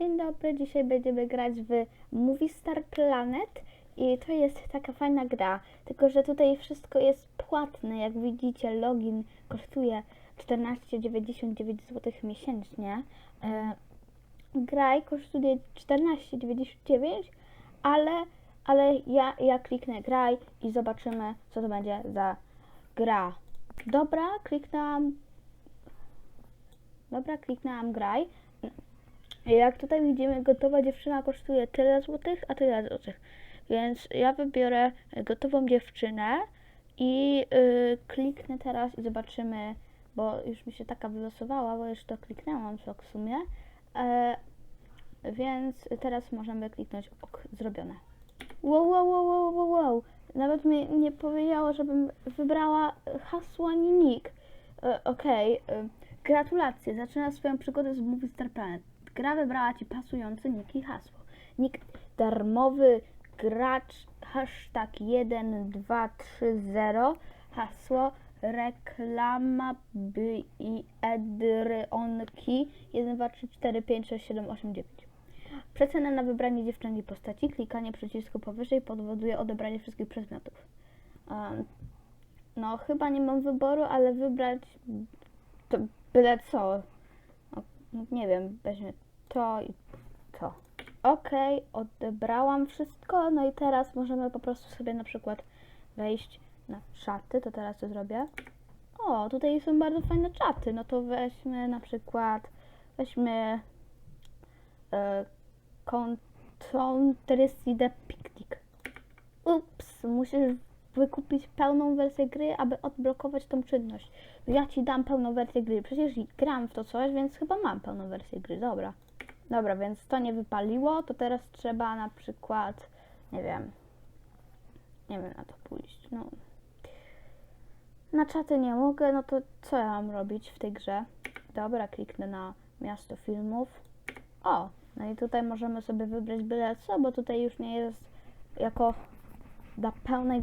Dzień dobry, dzisiaj będziemy grać w Movie Star Planet i to jest taka fajna gra, tylko że tutaj wszystko jest płatne, jak widzicie login kosztuje 14,99 zł miesięcznie. E, graj kosztuje 14,99, ale, ale ja, ja kliknę graj i zobaczymy co to będzie za gra. Dobra, kliknęłam Dobra, kliknęłam graj. Jak tutaj widzimy, gotowa dziewczyna kosztuje tyle złotych, a tyle złotych. Więc ja wybiorę gotową dziewczynę i yy, kliknę teraz i zobaczymy, bo już mi się taka wylosowała, bo już to kliknęłam w sumie. E, więc teraz możemy kliknąć OK, zrobione. Wow, wow, wow, wow, wow, wow. Nawet mi nie powiedziało, żebym wybrała hasło ani nick. E, Okej, e, gratulacje. Zaczyna swoją przygodę z Movie Star Planet. Gra wybrała Ci pasujący nick i hasło. Nick darmowy, gracz, hashtag 1230, hasło reklama by i edryonki 1, 2, 3, 4, 5, 6, 7, 8, 9. Przecena na wybranie dziewczynki postaci. Klikanie przycisku powyżej powoduje odebranie wszystkich przedmiotów. Um, no, chyba nie mam wyboru, ale wybrać to byle co. Nie wiem, weźmy to i to. Okej, odebrałam wszystko, no i teraz możemy po prostu sobie na przykład wejść na czaty, to teraz to zrobię. O, tutaj są bardzo fajne czaty, no to weźmy na przykład, weźmy e, the Picnic. Ups, musisz wykupić pełną wersję gry, aby odblokować tą czynność. Ja ci dam pełną wersję gry. Przecież gram w to coś, więc chyba mam pełną wersję gry. Dobra. Dobra, więc to nie wypaliło, to teraz trzeba na przykład, nie wiem, nie wiem na to pójść. No. Na czaty nie mogę, no to co ja mam robić w tej grze? Dobra, kliknę na miasto filmów. O, no i tutaj możemy sobie wybrać byle co, bo tutaj już nie jest jako dla pełnej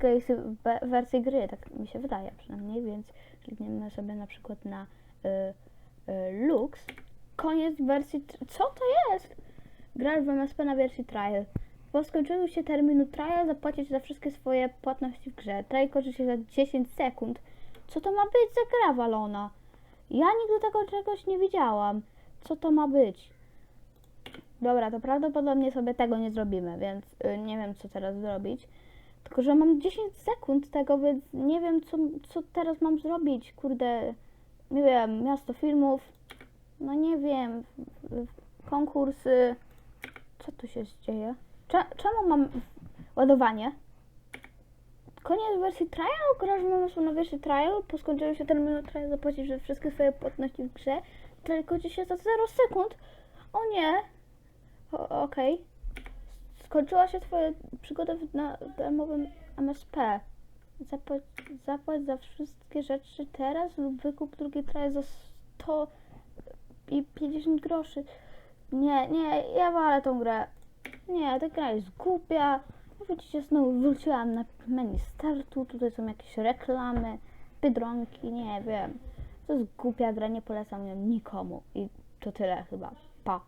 wersji gry, tak mi się wydaje przynajmniej, więc klikniemy sobie na przykład na y, y, Lux. Koniec wersji. Co to jest? Grasz w MSP na wersji trial. Po skończeniu się terminu trial zapłacić za wszystkie swoje płatności w grze. Trial kończy się za 10 sekund. Co to ma być za gra walona? Ja nigdy tego czegoś nie widziałam. Co to ma być? Dobra, to prawdopodobnie sobie tego nie zrobimy, więc y, nie wiem co teraz zrobić. Tylko, że mam 10 sekund tego, więc nie wiem, co, co teraz mam zrobić. Kurde, nie wiem, miasto filmów, no nie wiem, konkursy. Co tu się dzieje? Cze- czemu mam ładowanie? Koniec wersji trial? Grasz mam na wersji trial, po skończeniu się terminu trial zapłacisz za wszystkie swoje płatności w grze. Kończy się za 0 sekund. O nie. Okej. Skończyła się twoja przygoda w- darmowym MSP. Zapłać, zapłać za wszystkie rzeczy teraz lub wykup drugi traj za 100 i 50 groszy. Nie, nie, ja walę tą grę. Nie, ta gra jest głupia. Widzicie, znowu wróciłam na menu startu. Tutaj są jakieś reklamy, biedronki, nie wiem. To jest głupia gra, nie polecam ją nikomu. I to tyle chyba. Pa.